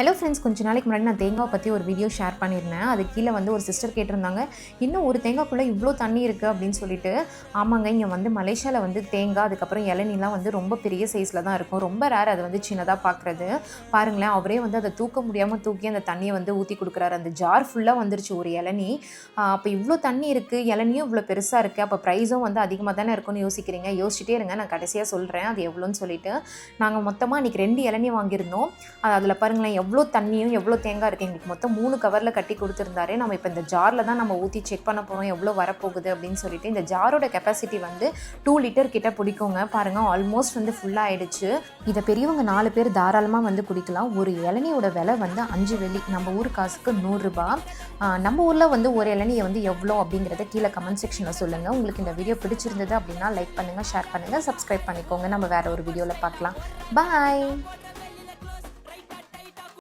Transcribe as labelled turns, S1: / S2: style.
S1: Hello friends கொஞ்ச நாளைக்கு முன்னாடி நான் தேங்காய் பற்றி ஒரு வீடியோ ஷேர் பண்ணியிருந்தேன். அது கீழே வந்து ஒரு சிஸ்டர் கேட்டிருந்தாங்க. இன்னும் ஒரு தேங்காய்க்குள்ளே இவ்வளோ தண்ணி இருக்குது அப்படின்னு சொல்லிட்டு ஆமாங்க இங்கே வந்து மலேசியாவில் வந்து தேங்காய் அதுக்கப்புறம் இளநிலாம் வந்து ரொம்ப பெரிய சைஸில் தான் இருக்கும். ரொம்ப ரேர் அது வந்து சின்னதாக பார்க்குறது பாருங்களேன் அவரே வந்து அதை தூக்க முடியாமல் தூக்கி அந்த தண்ணியை வந்து ஊற்றி கொடுக்குறாரு. அந்த ஜார் ஃபுல்லாக வந்துருச்சு ஒரு இளநி. அப்போ இவ்வளோ தண்ணி இருக்குது இளநியும் இவ்வளோ பெருசாக இருக்குது அப்போ ப்ரைஸும் வந்து அதிகமாக தானே இருக்கும்னு யோசிக்கிறீங்க? யோசிச்சுட்டே இருங்க நான் கடைசியாக சொல்கிறேன் அது எவ்வளோன்னு சொல்லிட்டு. நாங்கள் மொத்தமாக இன்றைக்கி ரெண்டு இளநி வாங்கியிருந்தோம். அது அதில் பாருங்களேன் எவ்வளோ தண்ணியும் எவ்வளோ தேங்காய் இருக்குது எங்களுக்கு மொத்தம் மூணு கவரில் கட்டி கொடுத்துருந்தாரு. நம்ம இப்போ இந்த ஜாரில் தான் நம்ம ஊற்றி செக் பண்ண போகிறோம் எவ்வளோ வரப்போகுது அப்படின்னு சொல்லிட்டு. இந்த ஜாரோட கெப்பாசிட்டி வந்து டூ லிட்டர் கிட்ட பிடிக்குங்க. பாருங்கள் ஆல்மோஸ்ட் வந்து ஃபுல்லாக ஆயிடுச்சு. இதை பெரியவங்க நாலு பேர் தாராளமாக வந்து குடிக்கலாம். ஒரு இளநியோட விலை வந்து அஞ்சு வெள்ளி. நம்ம ஊர் காசுக்கு நூறுரூபா நம்ம ஊரில் வந்து ஒரு இளநியை வந்து எவ்வளோ அப்படிங்கிறத கீழே கமெண்ட் செக்ஷனில் சொல்லுங்கள் உங்களுக்கு இந்த வீடியோ பிடிச்சிருந்தது அப்படின்னா லைக் பண்ணுங்கள் ஷேர் பண்ணுங்கள் சப்ஸ்கிரைப் பண்ணிக்கோங்க. நம்ம வேறு ஒரு வீடியோவில் பார்க்கலாம். பாய்